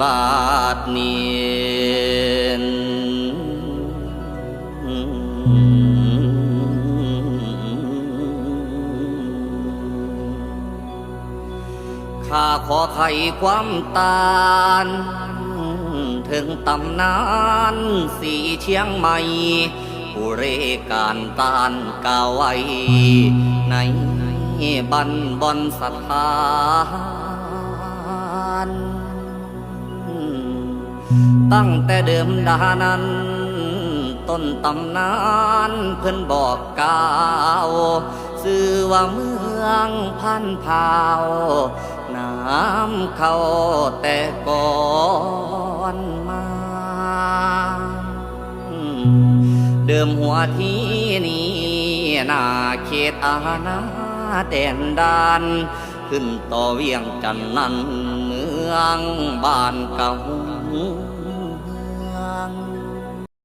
บาทนี้ข้าขอไขความตาน ถึงตำนานสีเชียงใหม่ผู้เรการตานกาไว้ในบันบอนสถา ตั้งแต่เดิมดานั้น ต้นตำนานเพิ่นบอกกล่าวสื่อว่าเมืองพันพาวน้ำเข้าแต่ก่อนมา เดิมหัวที่นี่นาเขตอาณาแดนดานขึ้นต่อเวียงจันน์นั้นเมืองบ้านเก่า เมือง